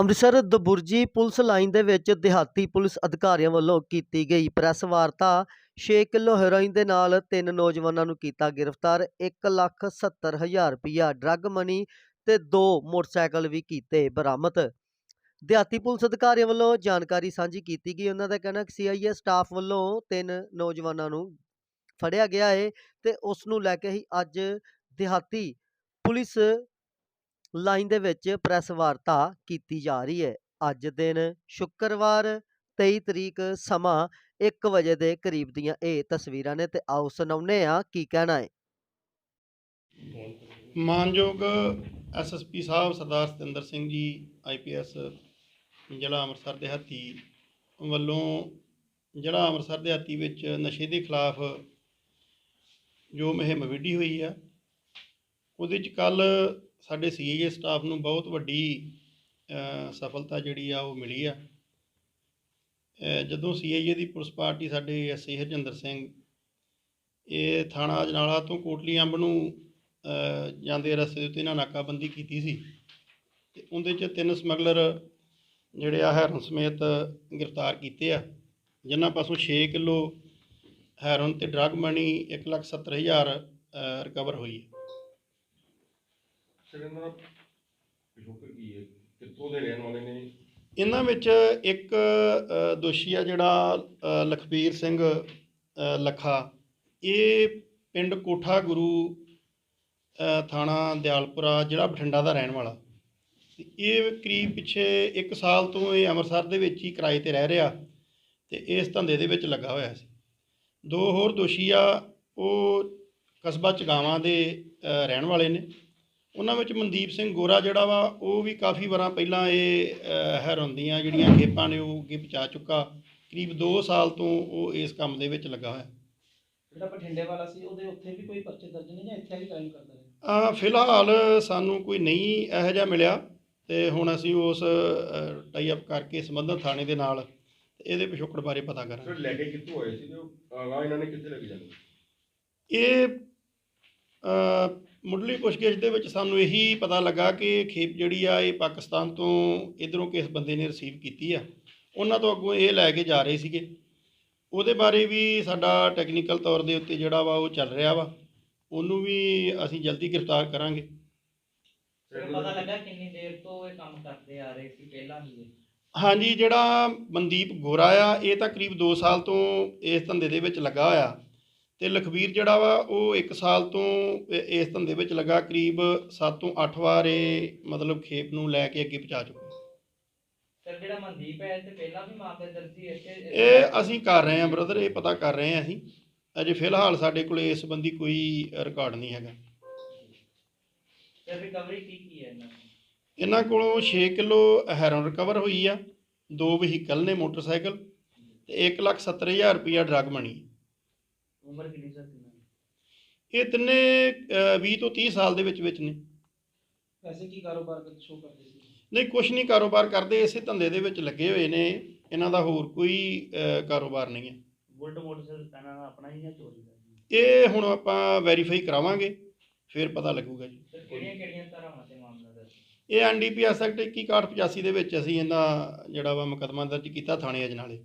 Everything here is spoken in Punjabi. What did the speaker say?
ਅੰਮ੍ਰਿਤਸਰ ਦਬੁਰਜੀ ਪੁਲਿਸ ਲਾਈਨ ਦੇ ਵਿੱਚ ਦਿਹਾਤੀ ਪੁਲਿਸ ਅਧਿਕਾਰੀਆਂ ਵੱਲੋਂ ਕੀਤੀ ਗਈ ਪ੍ਰੈਸ ਵਾਰਤਾ। 6 ਕਿਲੋ ਹੈਰੋਇਨ ਦੇ ਨਾਲ ਤਿੰਨ ਨੌਜਵਾਨਾਂ ਨੂੰ ਕੀਤਾ ਗ੍ਰਿਫਤਾਰ 170000 ਰੁਪਇਆ ਡਰੱਗ ਮਨੀ ਤੇ ਦੋ ਮੋਟਰਸਾਈਕਲ ਵੀ ਕੀਤੇ ਬਰਾਮਦ। ਦਿਹਾਤੀ ਪੁਲਿਸ ਅਧਿਕਾਰੀਆਂ ਵੱਲੋਂ ਜਾਣਕਾਰੀ ਸਾਂਝੀ ਕੀਤੀ ਗਈ। ਉਹਨਾਂ ਦਾ ਕਹਿਣਾ ਕਿ ਸੀਆਈਏ ਸਟਾਫ ਵੱਲੋਂ ਤਿੰਨ ਨੌਜਵਾਨਾਂ ਨੂੰ ਫੜਿਆ ਗਿਆ ਹੈ ਤੇ ਉਸ ਨੂੰ ਲੈ ਕੇ ਹੀ ਅੱਜ ਦਿਹਾਤੀ ਪੁਲਿਸ ਲਾਈਨ ਦੇ ਵਿੱਚ ਪ੍ਰੈਸ ਵਾਰਤਾ ਕੀਤੀ ਜਾ ਰਹੀ ਹੈ। ਅੱਜ ਦਿਨ ਸ਼ੁੱਕਰਵਾਰ 23 ਤਰੀਕ ਸਮਾਂ 1 ਵਜੇ ਦੇ ਕਰੀਬ ਦੀਆਂ ਇਹ ਤਸਵੀਰਾਂ ਨੇ ਤੇ ਆਓ ਸੁਣਾਉਂਦੇ ਆ ਕੀ ਕਹਿਣਾ ਹੈ। ਮਾਨਯੋਗ ਐਸਐਸਪੀ ਸਾਹਿਬ ਸਰਦਾਰ ਸਤਿੰਦਰ ਸਿੰਘ ਜੀ ਆਈਪੀਐਸ ਜ਼ਿਲ੍ਹਾ ਅੰਮ੍ਰਿਤਸਰ ਦੇ ਹੱਥੀ ਵੱਲੋਂ ਜ਼ਿਲ੍ਹਾ ਅੰਮ੍ਰਿਤਸਰ ਦੇ ਹੱਥੀ ਵਿੱਚ ਨਸ਼ੇ ਦੇ ਖਿਲਾਫ ਜੋ ਮੁਹਿੰਮ ਵਿੱਢੀ ਹੋਈ ਆ, ਉਹਦੇ ਚ ਕੱਲ ਸਾਡੇ ਸੀਏ ਸਟਾਫ ਨੂੰ ਬਹੁਤ ਵੱਡੀ ਸਫਲਤਾ ਜਿਹੜੀ ਆ ਉਹ ਮਿਲੀ ਆ। ਅ, ਜਦੋਂ ਸੀਆਈਏ ਦੀ ਪੁਲਿਸ ਪਾਰਟੀ ਸਾਡੇ ਐਸਏ ਹਰਜਿੰਦਰ ਸਿੰਘ ਇਹ ਥਾਣਾ ਅਜਨਾਲਾ ਤੋਂ ਕੋਟਲੀ ਅੰਬ ਨੂੰ ਜਾਂਦੇ ਰਸਤੇ ਦੇ ਉੱਤੇ ਇਹਨਾਂ ਨਾਕਾਬੰਦੀ ਕੀਤੀ ਸੀ। ਤੇ ਉਹਦੇ ਚ ਤਿੰਨ ਸਮਗਲਰ ਜਿਹੜੇ ਆ ਹੈਰਨ ਸਮੇਤ ਗ੍ਰਿਫਤਾਰ ਕੀਤੇ ਆ। ਜਿਨ੍ਹਾਂ ਪਾਸੋਂ 6 ਕਿਲੋ ਹੈਰਨ ਤੇ ਡਰੱਗ ਮਨੀ 170000 ਰਿਕਵਰ ਹੋਈ ਹੈ। ਸਰ ਇਹਨਾਂ ਦਾ ਪਿਛੋਕੜ ਕੀ ਹੈ? ਕਿੱਥੋਂ ਦੇ ਰਹਿਣ ਵਾਲੇ ਨੇ? ਇਹਨਾਂ ਵਿੱਚ ਇੱਕ ਅ, ਦੋਸ਼ੀ ਆ ਜਿਹੜਾ ਅ, ਲਖਬੀਰ ਸਿੰਘ ਅ, ਲੱਖਾ। ਇਹ ਪਿੰਡ ਕੋਠਾ ਗੁਰੂ ਅ, ਥਾਣਾ ਦਿਆਲਪੁਰਾ ਜਿਹੜਾ ਬਠਿੰਡਾ ਦਾ ਰਹਿਣ ਵਾਲਾ। ਤੇ ਇਹ ਕਰੀਬ ਪਿੱਛੇ 1 ਸਾਲ ਤੋਂ ਇਹ ਅੰਮ੍ਰਿਤਸਰ ਦੇ ਵਿੱਚ ਹੀ ਕਿਰਾਏ ਤੇ ਰਹਿ ਰਿਹਾ ਤੇ ਇਸ ਧੰਦੇ ਦੇ ਵਿੱਚ ਲੱਗਾ ਹੋਇਆ ਸੀ। ਦੋ ਹੋਰ ਦੋਸ਼ੀ ਆ ਉਹ ਕਸਬਾ ਚਗਾਵਾਂ ਦੇ ਅ, ਰਹਿਣ ਵਾਲੇ ਨੇ। ਉਹਨਾਂ ਵਿੱਚ ਮਨਦੀਪ ਸਿੰਘ ਗੋਰਾ ਜਿਹੜਾ ਵਾ ਉਹ ਵੀ ਕਾਫੀ ਵਾਰਾਂ ਪਹਿਲਾਂ ਇਹ ਅ, ਹੈਰੋਨ ਦੀਆਂ ਜਿਹੜੀਆਂ ਖੇਪਾਂ ਨੇ ਉਹ ਅੱਗੇ ਪਹੁੰਚਾ ਚੁੱਕਾ। ਕਰੀਬ 2 ਸਾਲ ਤੋਂ ਉਹ ਇਸ ਕੰਮ ਦੇ ਵਿੱਚ ਲੱਗਾ ਹੋਇਆ। ਜਿਹੜਾ ਬਠਿੰਡੇ ਵਾਲਾ ਸੀ ਉਹਦੇ ਉੱਥੇ ਵੀ ਕੋਈ ਪਰਚੇ ਦਰਜ ਨਹੀਂ ਜਾਂ ਇੱਥੇ ਹੀ ਕ੍ਰਾਈਮ ਕਰਦਾ ਰਿਹਾ? ਅ, ਫਿਲਹਾਲ ਸਾਨੂੰ ਕੋਈ ਨਹੀਂ ਇਹੋ ਜਿਹਾ ਮਿਲਿਆ ਤੇ ਹੁਣ ਅਸੀਂ ਉਸ ਟਾਈ ਅਪ ਕਰਕੇ ਸੰਬੰਧਿਤ ਥਾਣੇ ਦੇ ਨਾਲ ਇਹਦੇ ਪਿਛੋਕੜ ਬਾਰੇ ਪਤਾ ਕਰਾਂਗੇ। ਲੈ ਕੇ ਕਿੱਥੋਂ ਆਏ ਸੀ ਤੇ ਉਹ ਆਗਾ ਇਹਨਾਂ ਨੇ ਕਿੱਥੇ ਲੈ ਕੇ ਜਾਣਾ? ਇਹ ਮੁੱਢਲੀ ਪੁੱਛਗਿੱਛ ਦੇ ਵਿੱਚ ਸਾਨੂੰ ਇਹੀ ਪਤਾ ਲੱਗਾ ਕਿ ਖੇਪ ਜਿਹੜੀ ਆ ਇਹ ਪਾਕਿਸਤਾਨ ਤੋਂ ਇਧਰੋਂ ਕਿਸ ਬੰਦੇ ਨੇ ਰਿਸੀਵ ਕੀਤੀ ਆ। ਉਹਨਾਂ ਤੋਂ ਅੱਗੋਂ ਇਹ ਲੈ ਕੇ ਜਾ ਰਹੇ ਸੀਗੇ। ਉਹਦੇ ਬਾਰੇ ਵੀ ਸਾਡਾ ਟੈਕਨੀਕਲ ਤੌਰ ਦੇ ਉੱਤੇ ਜਿਹੜਾ ਵਾ ਉਹ ਚੱਲ ਰਿਹਾ ਵਾ। ਉਹਨੂੰ ਵੀ ਅਸੀਂ ਜਲਦੀ ਗ੍ਰਿਫਤਾਰ ਕਰਾਂਗੇ। ਪਤਾ ਲੱਗਾ ਕਿੰਨੀ ਦੇਰ ਤੋਂ ਇਹ ਕੰਮ ਕਰਦੇ ਆ ਰਹੇ ਸੀ ਪਹਿਲਾਂ ਹੀ? ਹਾਂਜੀ ਜਿਹੜਾ ਮਨਦੀਪ ਗੋਰਾ ਆ ਇਹ ਤਾਂ ਕਰੀਬ 2 ਸਾਲ ਤੋਂ ਇਸ ਧੰਦੇ ਦੇ ਵਿੱਚ ਲੱਗਾ ਹੋਇਆ। ਤੇ ਲਖਵੀਰ ਜਿਹੜਾ ਵਾ ਉਹ 1 ਸਾਲ ਤੋਂ ਇਸ ਧੰਦੇ ਵਿੱਚ ਲੱਗਾ ਕਰੀਬ 7 ਤੋਂ 8 ਵਾਰ ਇਹ ਮਤਲਬ ਖੇਪ ਨੂੰ ਲੈ ਕੇ ਅੱਗੇ ਪਹੁੰਚਾ ਚੁੱਕਾ। ਸਰ ਜਿਹੜਾ ਮਨਦੀਪ ਹੈ ਇਹ ਤੇ ਪਹਿਲਾਂ ਵੀ ਮਾਮਲੇ ਦਰਜ ਸੀ ਇੱਥੇ ਇਹ ਅਸੀਂ ਕਰ ਰਹੇ ਹਾਂ ਬ੍ਰਦਰ ਇਹ ਪਤਾ ਕਰ ਰਹੇ ਹਾਂ ਅਸੀਂ। ਅਜੇ ਫਿਲਹਾਲ ਸਾਡੇ ਕੋਲ ਇਸ ਸੰਬੰਧੀ ਕੋਈ ਰਿਕਾਰਡ ਨਹੀਂ ਹੈਗਾ। ਸਰ ਰਿਕਵਰੀ ਕੀ ਕੀ ਹੈ ਇਹਨਾਂ ਕੋਲੋਂ 6 ਕਿਲੋ ਹੈਰੋਨ ਰਿਕਵਰ ਹੋਈ ਆ ਦੋ ਵਹੀਕਲ ਨੇ ਮੋਟਰਸਾਈਕਲ ਤੇ 1,70,000 ਰੁਪਇਆ ਡਰੱਗ ਮਨੀ ਉਮਰ ਕਿੰਨੀ ਸਰ ਕਿੰਨਾ? ਦੀ? ਇਹ ਤਿੰਨੇ ਅ, 20 ਤੋਂ 30 ਸਾਲ ਦੇ ਵਿੱਚ ਵਿੱਚ ਨੇ। ਵੈਸੇ ਕੀ ਕਾਰੋਬਾਰ ਕਰ ਸ਼ੋ ਕਰਦੇ ਸੀ? ਨਹੀਂ ਕੁਛ ਨਹੀਂ ਕਾਰੋਬਾਰ ਕਰਦੇ ਇਸੇ ਧੰਦੇ ਦੇ ਵਿੱਚ ਲੱਗੇ ਹੋਏ ਨੇ। ਇਹਨਾਂ ਦਾ ਹੋਰ ਕੋਈ ਅ, ਕਾਰੋਬਾਰ ਨਹੀਂ ਹੈ। ਬੁਲਟ ਮੋਟਰਸਾਈਕਲ ਇਹਨਾਂ ਦਾ ਆਪਣਾ ਹੀ ਜਾਂ ਚੋਰੀ ਦਾ ਇਹ ਹੁਣ ਆਪਾਂ ਵੈਰੀਫਾਈ ਕਰਾਵਾਂਗੇ ਫਿਰ ਪਤਾ ਲੱਗੂਗਾ ਜੀ। ਸਰ ਕਿਹੜੀਆਂ ਕਿਹੜੀਆਂ ਧਾਰਾਵਾਂ ਤੇ ਮਾਮਲਾ ਦਰਜ ਇਹ ਐਨਡੀਪੀਐਸ ਐਕਟ 2185 ਦੇ ਵਿੱਚ ਅਸੀਂ ਇਹਦਾ ਜਿਹੜਾ ਵਾ ਮੁਕੱਦਮਾ ਦਰਜ ਕੀਤਾ ਥਾਣੇ ਅਜਨਾਲੇ।